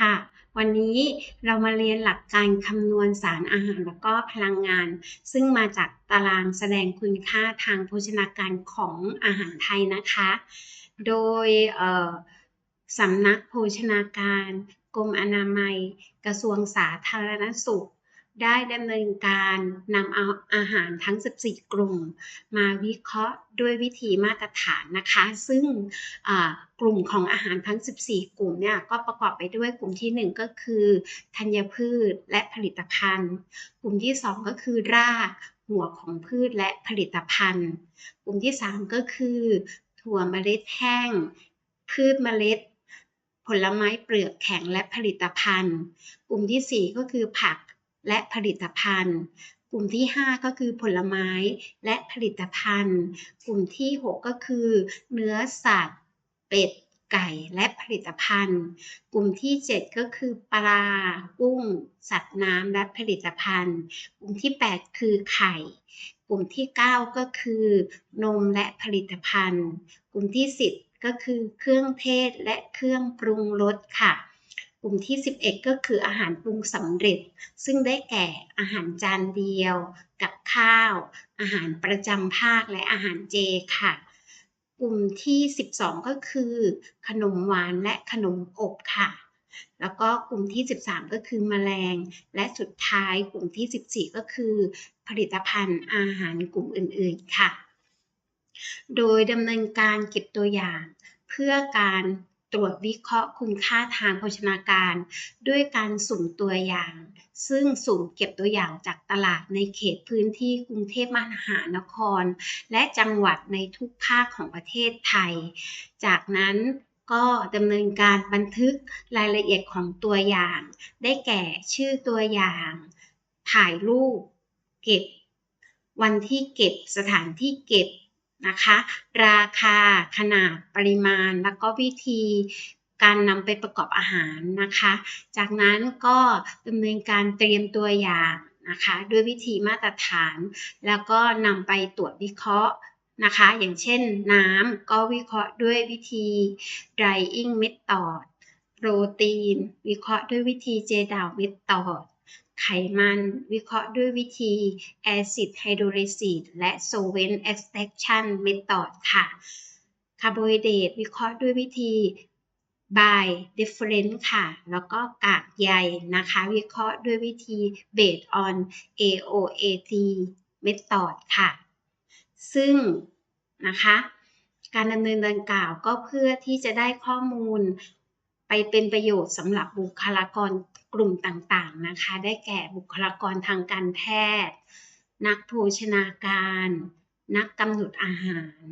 ค่ะ วันนี้เรามาเรียนหลักการคำนวณสารอาหารแล้วก็พลังงาน ซึ่งมาจากตารางแสดงคุณค่าทางโภชนาการของอาหารไทยนะคะ โดยสำนักโภชนาการ กรมอนามัย กระทรวงสาธารณสุข ได้ดำเนินการนำเอาอาหารทั้ง 14 กลุ่ม มาวิเคราะห์ด้วยวิธีมาตรฐานนะคะ ซึ่งกลุ่มของอาหารทั้ง 14 กลุ่มเนี่ยก็ประกอบไปด้วยกลุ่มที่ 1 ก็คือธัญพืชและผลิตภัณฑ์ กลุ่มที่ 2 ก็คือราก หัวของพืชและผลิตภัณฑ์ กลุ่มที่ 3 ก็คือ ถั่วเมล็ดแห้ง พืชเมล็ดผลไม้เปลือกแข็งและผลิตภัณฑ์ กลุ่มที่ 4 ก็คือผัก และผลิตภัณฑ์ กลุ่มที่ 5 ก็คือผลไม้และผลิตภัณฑ์ กลุ่มที่ 6 ก็คือ เนื้อสัตว์ เป็ด ไก่และผลิตภัณฑ์ กลุ่มที่ 7 ก็คือปลากุ้ง สัตว์น้ำและผลิตภัณฑ์ กลุ่มที่ 8 คือไข่กลุ่มที่ 9 ก็คือ นมและผลิตภัณฑ์ กลุ่มที่ 10 ก็คือเครื่องเทศและเครื่องปรุงรสค่ะ กลุ่มที่ 11 ก็คืออาหารปรุงสำเร็จ ซึ่งได้แก่อาหารจานเดียว กับข้าว อาหารประจำภาคและอาหารเจค่ะ กลุ่มที่ 12 ก็คือ ขนมหวานและขนมอบค่ะ แล้วก็กลุ่มที่ 13 ก็คือแมลง และสุดท้ายกลุ่มที่ 14 ก็คือ ผลิตภัณฑ์อาหารกลุ่มอื่นๆค่ะ โดยดำเนินการเก็บตัวอย่างเพื่อการ ตรวจวิเคราะห์คุณค่าทางโภชนาการ ด้วยการสุ่มตัวอย่าง ซึ่งสุ่มเก็บตัวอย่างจากตลาดในเขตพื้นที่กรุงเทพมหานคร และจังหวัดในทุกภาคของประเทศไทย จากนั้นก็ดำเนินการบันทึกรายละเอียดของตัวอย่าง ได้แก่ชื่อตัวอย่าง ถ่ายรูป เก็บ วันที่เก็บ สถานที่เก็บ นะคะ ราคาขนาดปริมาณแล้วก็วิธีการนำไปประกอบอาหารนะคะ จากนั้นก็ดำเนินการเตรียมตัวอย่างนะคะ ด้วยวิธีมาตรฐาน แล้วก็นำไปตรวจวิเคราะห์นะคะ อย่างเช่นน้ำก็วิเคราะห์ด้วยวิธี drying method โปรตีน วิเคราะห์ด้วยวิธี J-Dow method ไขมัน วิเคราะห์ด้วยวิธี acid hydrolysis และ solvent extraction method ค่ะ คาร์โบไฮเดรตวิเคราะห์ด้วยวิธี by difference ค่ะ แล้วก็กากใยนะคะ วิเคราะห์ด้วยวิธี based on AOAT method ค่ะ ซึ่งนะคะการดำเนินดังกล่าวก็เพื่อที่จะได้ข้อมูลไปเป็นประโยชน์สำหรับบุคลากร กลุ่มต่างๆนะคะ ได้แก่บุคลากรทางการแพทย์ นักโภชนาการ นักกำหนดอาหาร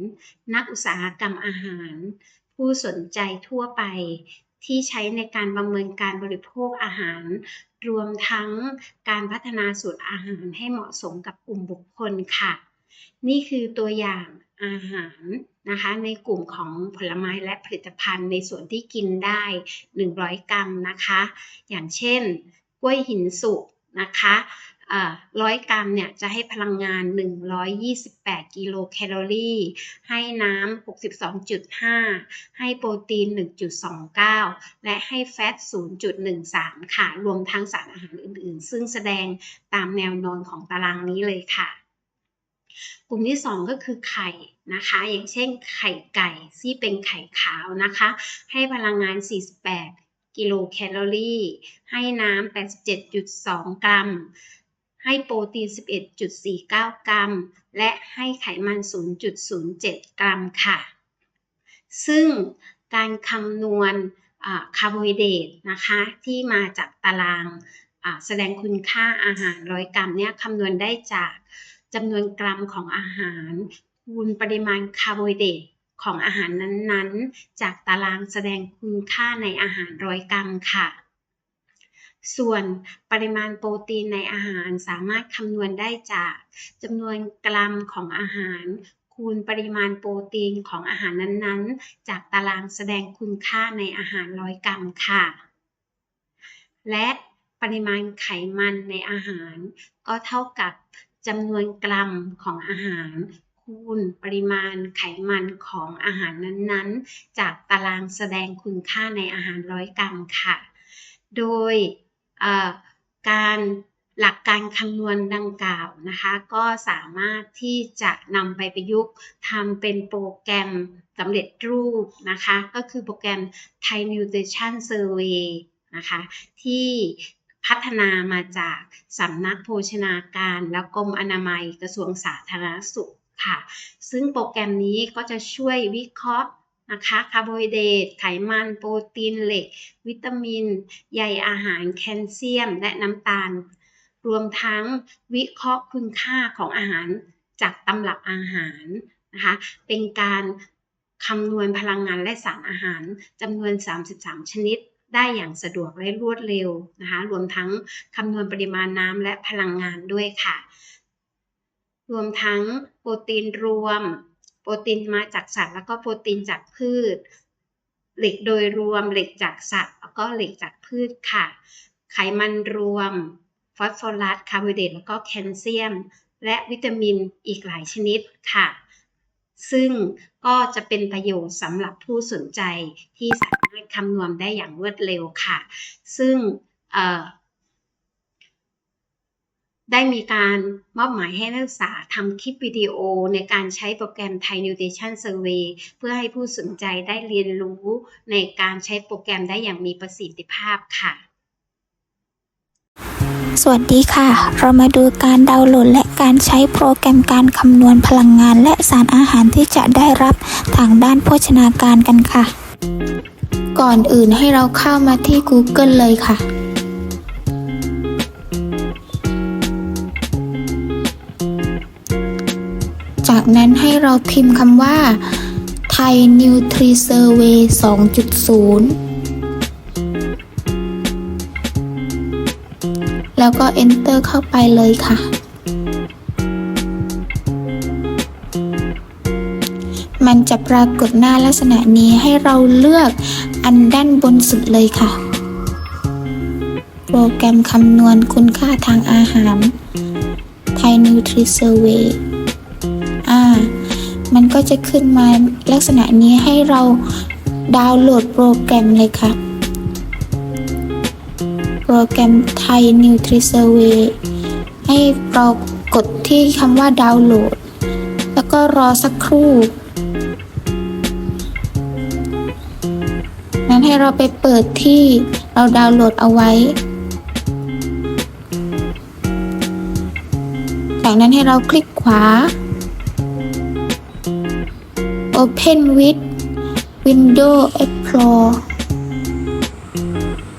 นักอุตสาหกรรมอาหาร ผู้สนใจทั่วไปที่ใช้ในการประเมินการบริโภคอาหาร รวมทั้งการพัฒนาสูตรอาหารให้เหมาะสมกับกลุ่มบุคคลค่ะ นี่คือตัวอย่าง อาหารนะคะในกลุ่มของผลไม้และผลิตภัณฑ์ในส่วนที่กินได้ 100 กรัมนะคะ อย่างเช่นกล้วยหินสุกนะคะร้อยกรัมเนี่ยจะให้พลังงาน 128 กิโลแคลอรี่ ให้น้ำ 62.5 ให้โปรตีน 1.29 และให้แฟต 0.13 ค่ะ รวมทั้งสารอาหารอื่น ๆ ซึ่งแสดงตามแนวนอนของตารางนี้เลยค่ะ กลุ่มที่ 2 ก็คือไข่นะคะ อย่างเช่นไข่ไก่ที่เป็นไข่ขาวนะคะ ให้พลังงาน 48 กิโลแคลอรี่ ให้น้ำ87.2 กรัม ให้โปรตีน 11.49 กรัม และให้ไขมัน 0.07 กรัมค่ะ ซึ่งการคำนวณคาร์โบไฮเดรตนะคะที่มาจากตารางแสดงคุณค่าอาหาร100กรัมเนี่ยคำนวณได้จาก จำนวนกรัมของอาหารคูณปริมาณคาร์โบไฮเดรตของอาหารนั้นๆ จากตารางแสดงคุณค่าในอาหารร้อยกรัมค่ะ ส่วนปริมาณโปรตีนในอาหารสามารถคำนวณได้จากจำนวนกรัมของอาหาร คูณปริมาณโปรตีนของอาหารนั้นๆ จากตารางแสดงคุณค่าในอาหารร้อยกรัมค่ะ และปริมาณไขมันในอาหารก็เท่ากับ จำนวนกรัมของอาหาร คูณปริมาณไขมันของอาหารนั้นๆ จากตารางแสดงคุณค่าในอาหารร้อยกรัมค่ะ โดยการหลักการคำนวณดังกล่าวนะคะ ก็สามารถที่จะนำไปประยุกต์ทำเป็นโปรแกรมสำเร็จรูปนะคะ ก็คือโปรแกรม Thai Nutrition Survey นะคะ ที่ พัฒนามาจากสำนักโภชนาการและกรมอนามัยกระทรวงสาธารณสุขค่ะ ซึ่งโปรแกรมนี้ก็จะช่วยวิเคราะห์นะคะคาร์โบไฮเดรตไขมันโปรตีนเหล็ก วิตามิน ใยอาหารแคลเซียม และน้ำตาล รวมทั้งวิเคราะห์คุณค่าของอาหารจากตำรับอาหารนะคะเป็นการคำนวณพลังงานและสารอาหารจำนวน 33 ชนิด ได้อย่างสะดวกและรวดเร็วนะคะ รวมทั้งคำนวณปริมาณน้ำและพลังงานด้วยค่ะ รวมทั้งโปรตีนรวม โปรตีนมาจากสัตว์ แล้วก็โปรตีนจากพืช เหล็กโดยรวมเหล็กจากสัตว์ แล้วก็เหล็กจากพืชค่ะ ไขมันรวม ฟอสฟอรัส คาร์โบไฮเดรตแล้วก็แคลเซียม และวิตามินอีกหลายชนิดค่ะ ซึ่ง ก็จะเป็นประโยชน์สำหรับผู้สนใจที่สามารถคำนวณได้อย่างรวดเร็วค่ะ ซึ่งได้มีการมอบหมายให้นักศึกษาทำคลิปวิดีโอในการใช้โปรแกรม Thai Nutrition Survey เพื่อให้ผู้สนใจได้เรียนรู้ในการใช้โปรแกรมได้อย่างมีประสิทธิภาพค่ะ สวัสดีค่ะ เรามาดูการดาวน์โหลดและ การใช้โปรแกรมการคำนวณพลังงาน และสารอาหารที่จะได้รับทางด้านโภชนาการกันค่ะ ก่อนอื่นให้เราเข้ามาที่ Google เลยค่ะจากนั้นให้เราพิมพ์คำว่า Thai Nutri Survey 2.0 แล้วก็ enter เข้าไปเลยค่ะ จะปรากฏหน้าลักษณะนี้ให้เราเลือกอันด้านบนสุดเลยค่ะ โปรแกรมคำนวณคุณค่าทางอาหาร Thai Nutri Survey อ่า มันก็จะขึ้นมาลักษณะนี้ให้เราดาวน์โหลดโปรแกรมเลยค่ะ โปรแกรมไทย Nutri Survey ให้เรากดที่คำว่าดาวน์โหลด แล้วก็รอสักครู่ นั้นให้เราไปเปิดที่เราดาวน์โหลดเอาไว้ จากนั้นให้เราคลิกขวา Open with Windows Explorer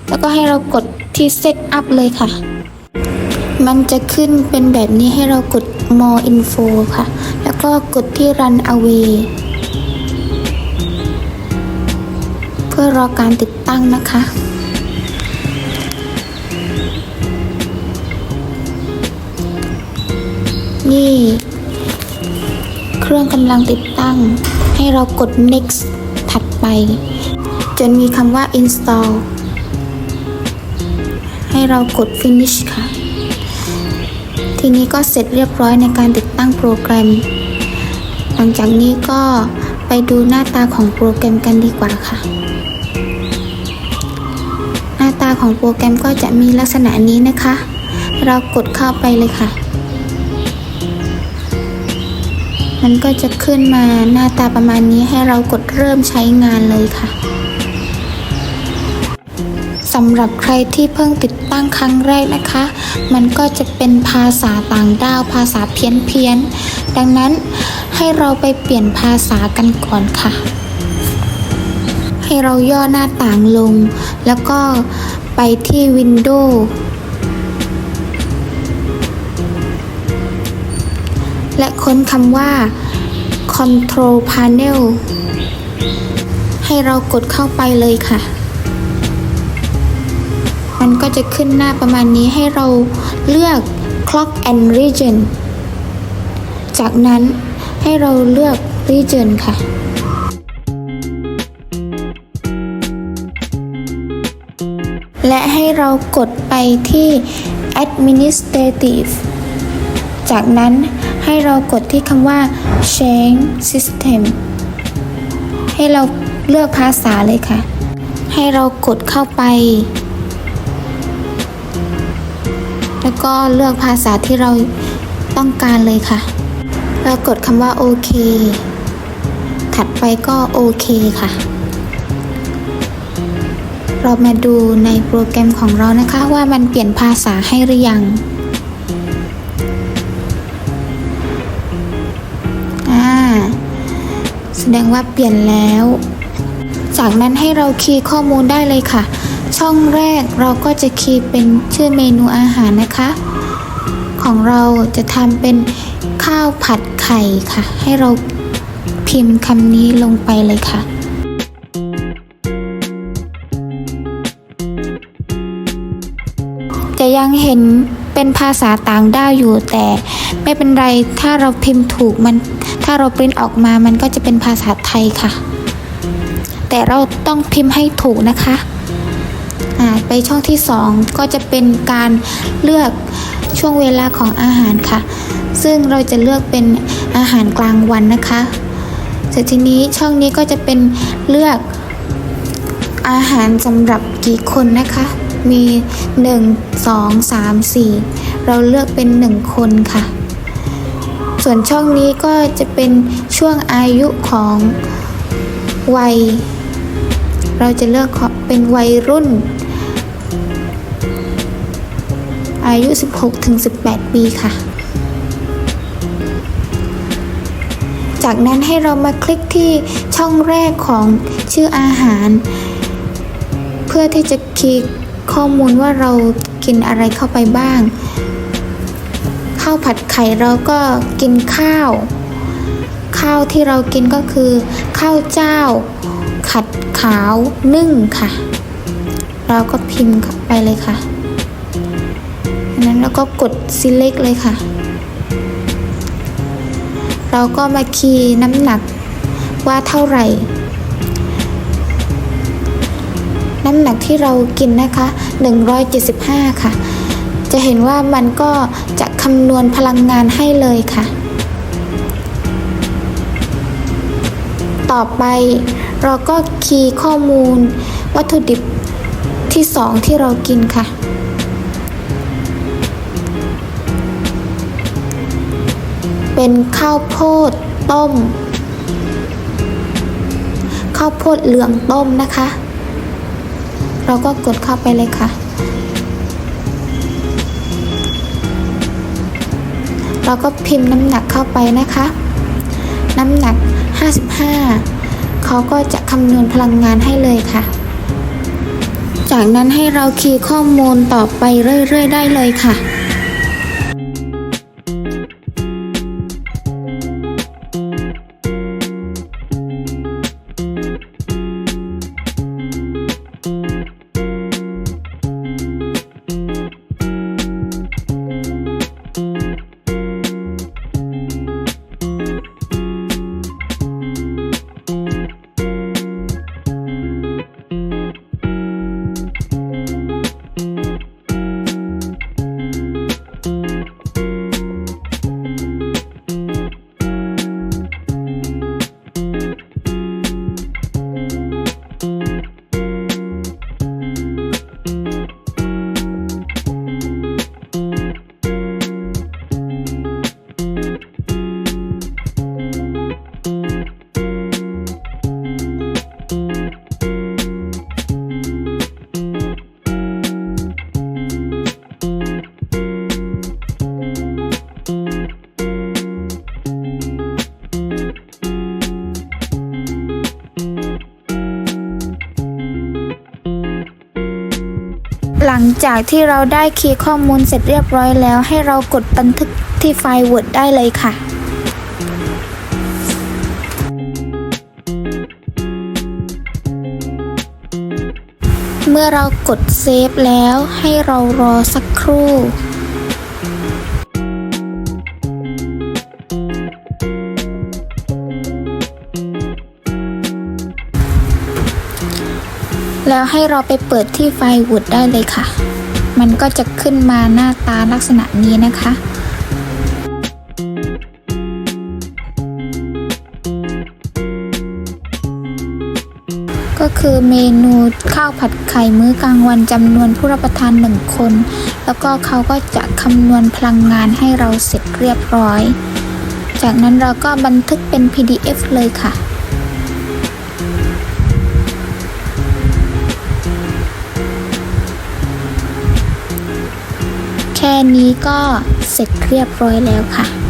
แล้วก็ให้เรากดที่ Set up เลยค่ะ มันจะขึ้นเป็นแบบนี้ให้เรากด More Info ค่ะ แล้วก็กดที่ Run Away พื่อรอการติดตั้งนะคะ นี่ เครื่องกำลังติดตั้ง ให้เรากด next ถัดไป จนมีคำว่า install ให้เรากด finish ค่ะ ทีนี้ก็เสร็จเรียบร้อยในการติดตั้งโปรแกรม หลังจากนี้ก็ไปดูหน้าตาของโปรแกรมกันดีกว่าค่ะ หน้าตาของโปรแกรมก็จะมีลักษณะนี้นะคะ เรากดเข้าไปเลยค่ะ มันก็จะขึ้นมาหน้าตาประมาณนี้ให้เรากดเริ่มใช้งานเลยค่ะสำหรับใครที่เพิ่งติดตั้งครั้งแรกนะคะ มันก็จะเป็นภาษาต่างด้าว ภาษาเพี้ยนเพียน ดังนั้นให้เราไปเปลี่ยนภาษากันก่อนค่ะ ให้เราย่อหน้าต่างลง แล้วก็ไปที่ Windows และค้นคำว่า Control Panel ให้เรากดเข้าไปเลยค่ะ มันก็จะขึ้นหน้าประมาณนี้ให้เราเลือก Clock and Region จากนั้นให้เราเลือก Region ค่ะ และให้เรากดไปที่ Administrative จากนั้นให้เรากดที่คำว่า Change System ให้เราเลือกภาษาเลยค่ะ ให้เรากดเข้าไป แล้วก็เลือกภาษาที่เราต้องการเลยค่ะแล้วกดคำว่าโอเค ถัดไปก็โอเคค่ะ เรามาดูในโปรแกรมของเรานะคะว่ามันเปลี่ยนภาษาให้หรือยังอ่าแสดงว่าเปลี่ยนแล้ว จากนั้นให้เราคีย์ข้อมูลได้เลยค่ะ ช่องแรกเราก็จะคีย์เป็นชื่อเมนูอาหารนะคะ ของเราจะทำเป็นข้าวผัดไข่ค่ะ ให้เราพิมพ์คำนี้ลงไปเลยค่ะ ยังเห็นเป็นภาษาต่างด้าวอยู่แต่ไม่เป็นไรถ้าเราพิมพ์ถูกมัน ถ้าเราปริ้นออกมามันก็จะเป็นภาษาไทยค่ะ แต่เราต้องพิมพ์ให้ถูกนะคะไปช่องที่ 2 ก็จะเป็นการเลือกช่วงเวลาของอาหารค่ะ ซึ่งเราจะเลือกเป็นอาหารกลางวันนะคะเสร็จทีนี้ช่องนี้ก็จะเป็นเลือกอาหารสำหรับกี่คนนะคะ มี 1 2 3 4 เราเลือกเป็น 1 คนค่ะ ส่วนช่องนี้ก็จะเป็นช่วงอายุของวัย เราจะเลือกเป็นวัยรุ่น อายุ 16-18 ปีค่ะจากนั้นให้เรามาคลิกที่ช่องแรกของชื่ออาหาร เพื่อที่จะคลิก ข้อมูลว่าเรากินอะไรเข้าไปบ้าง ข้าวผัดไข่เราก็กินข้าว ข้าวที่เรากินก็คือ ข้าวเจ้า ขัดขาวนึ่งค่ะ เราก็พิมพ์ไปเลยค่ะนนั้นเราก็กด select เลยค่ะ เราก็มาคีย์น้ำหนักว่าเท่าไหร่ น้ำหนักที่เรากินนะคะ 175 ค่ะ จะเห็นว่ามันก็จะคำนวณพลังงานให้เลยค่ะ ต่อไปเราก็คีย์ข้อมูล วัตถุดิบที่ 2 ที่เรากินค่ะเป็นข้าวโพดต้ม ข้าวโพดเหลืองต้มนะคะ เราก็กดเข้าไปเลยค่ะ เราก็พิมพ์น้ำหนักเข้าไปนะคะ น้ำหนัก 55 เขาก็จะคำนวณพลังงานให้เลยค่ะ จากนั้นให้เราคีย์ข้อมูลต่อไปเรื่อย ๆ ได้เลยค่ะ จากที่เราได้คีย์ข้อมูลเสร็จเรียบร้อยแล้ว ให้เรากดบันทึกที่ไฟล์ Word ได้เลยค่ะเมื่อเรากดเซฟแล้วให้เรารอสักครู่ แล้วให้เราไปเปิดที่ไฟล์ Word ได้เลยค่ะ มันก็จะขึ้นมาหน้าตาลักษณะนี้นะคะ ก็คือเมนูข้าวผัดไข่มื้อกลางวันจำนวนผู้รับประทานหนึ่งคน แล้วก็เขาก็จะคำนวณพลังงานให้เราเสร็จเรียบร้อย จากนั้นเราก็บันทึกเป็น PDF เลยค่ะ แค่นี้ก็เสร็จเรียบร้อยแล้วค่ะ